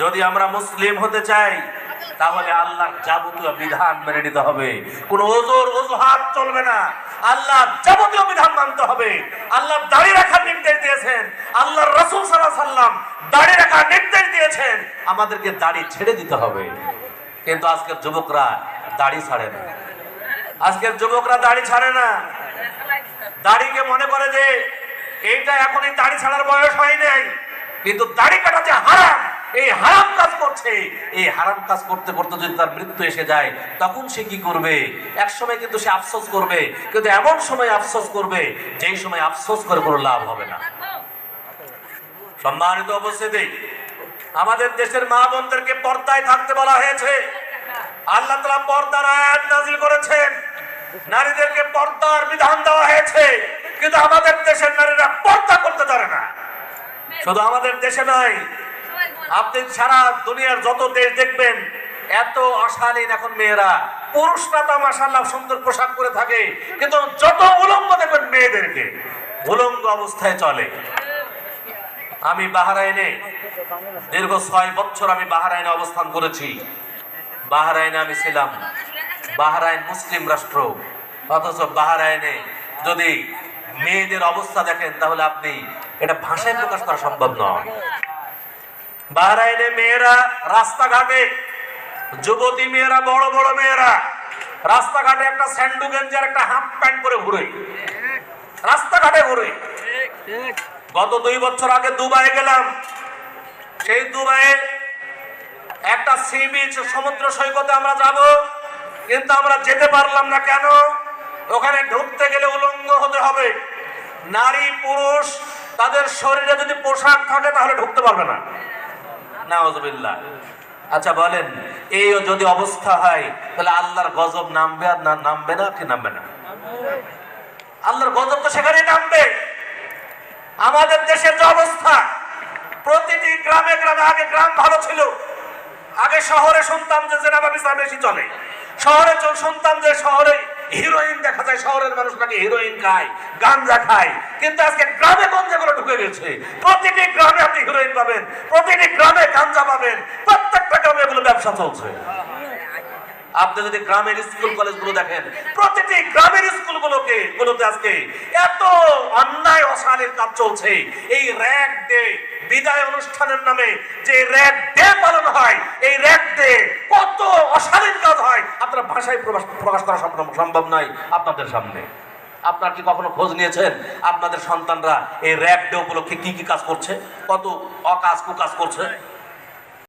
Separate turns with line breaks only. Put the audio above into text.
যদি আমরা মুসলিম হতে চাই, তাহলে আল্লাহর যাবতীয় বিধান মেনে নিতে হবে। কোন ওজোর অজুহাত চলবে না। আল্লাহ যাবতীয় বিধান মানতে হবে। আল্লাহ দাড়ি রাখার নির্দেশ দিয়েছেন। আল্লাহর রসুল সাল্লাহ সাল্লাম দাড়ি রাখার নির্দেশ দিয়েছেন। আমাদেরকে দাড়ি ছেড়ে দিতে হবে। কিন্তু আজকের যুবকরা দাড়ি ছাড়ে না। আজকের যুবকরা দাড়ি ছাড়ে না। দাড়িকে মনে করে যে, এইটা এখনই দাড়ি ছাড়ার বয়স হয় নাই। কিন্তু দাড়ি কাটা যে হারাম এই হারাম কাজ করছে। এই হারাম কাজ করতে করতে যদি তার মৃত্যু এসে যায়, তখন সে কি করবে? এক সময় কিন্তু সে আফসোস করবে, কিন্তু এমন সময় আফসোস করবে, যেই সময় আফসোস করে কোনো লাভ হবে না। সম্মানিত উপস্থিতি, আমাদের দেশের মা বোনদেরকে পর্দায় থাকতে বলা হয়েছে। আল্লাহ তালা পর্দার আয়াত নাজিল করেছেন। নারীদেরকে পর্দার বিধান দেওয়া হয়েছে, কিন্তু আমাদের দেশের নারীরা পর্দা করতে পারে না। শুধু আমাদের দেশে নয় আপনি সারা দুনিয়ার যত দেশ দেখবেন, এত অশালীন এখন মেয়েরা। পুরুষরা তো মাসাল্লাহ সুন্দর পোশাক করে থাকে, কিন্তু যত উলঙ্গ দেখবেন মেয়েদেরকে, উলঙ্গ অবস্থায় চলে। আমি বাহারাইনে দীর্ঘ ছয় বছর আমি বাহারাইনে অবস্থান করেছি। বাহারাইনে আমি ছিলাম বাহারাইন মুসলিম রাষ্ট্র। অথচ বাহারাইনে যদি মেয়েদের অবস্থা দেখেন, তাহলে আপনি এটা ভাষায় প্রকাশ করা সম্ভব নয়। বাহারাইনে মেয়েরা, রাস্তাঘাটে যুবতী মেয়েরা, বড় বড় মেয়েরা, রাস্তাঘাটে একটা স্যান্ডু গেঞ্জার একটা হাফ প্যান্ট করে ঘুরে। রাস্তাঘাটে ঘুরে। গত দুই বছর আগে দুবাই গেলাম। সেই দুবাইয়ে একটা সি বিচ, সমুদ্র সৈকতে আমরা যাব, কিন্তু আমরা যেতে পারলাম না। কেন? ওখানে ঢুকতে গেলে উলঙ্গ হতে হবে। নারী, পুরুষ, তাদের শরীরে যদি পোশাক থাকে, তাহলে ঢুকতে পারবে না। নাউজুবিল্লাহ আচ্ছা বলেন, এই যদি অবস্থা হয়, তাহলে আল্লাহর গজব নামবে আর না নামবে না কি নামবে না? আল্লাহর গজব তো সেখানেই নামবে। আমাদের দেশের যে অবস্থা, প্রতিটি গ্রামে গ্রামে, আগে গ্রাম ভালো ছিল, আগে শহরে শুনতাম যে জেনাবা বিচার বেশি চলে। শহরে শুনতাম যে শহরে হিরোইন দেখা যায়, শহরের মানুষ নাকি হিরোইন খায়, গাঞ্জা খায়। কিন্তু আজকে গ্রামে গঞ্জে গুলো ঢুকে গেছে। প্রতিটি গ্রামে হিরোইন পাবেন। প্রতিটি গ্রামে গাঞ্জা পাবেন। প্রত্যেকটা গ্রামে এগুলো ব্যবসা চলছে। আপনি যদি গ্রামের স্কুল, কলেজগুলো দেখেন, প্রতিটি গ্রামের স্কুলগুলোকে, গুলোতে আজকে এত অন্যায় অশালীর কাজ চলছে। এই র্যাক ডে, বিদায় অনুষ্ঠানের নামে যে র্যাক ডে পালন হয়, এই র্যাক ডে কত অশালীন কাজ হয়। আপনার ভাষায় প্রকাশ করা সম্ভব নয় আপনাদের সামনে। আপনার কি কখনো খোঁজ নিয়েছেন? আপনাদের সন্তানরা এই র্যাপ ডে উপলক্ষে কি কি কাজ করছে? কত অকাজ কুকাজ করছে?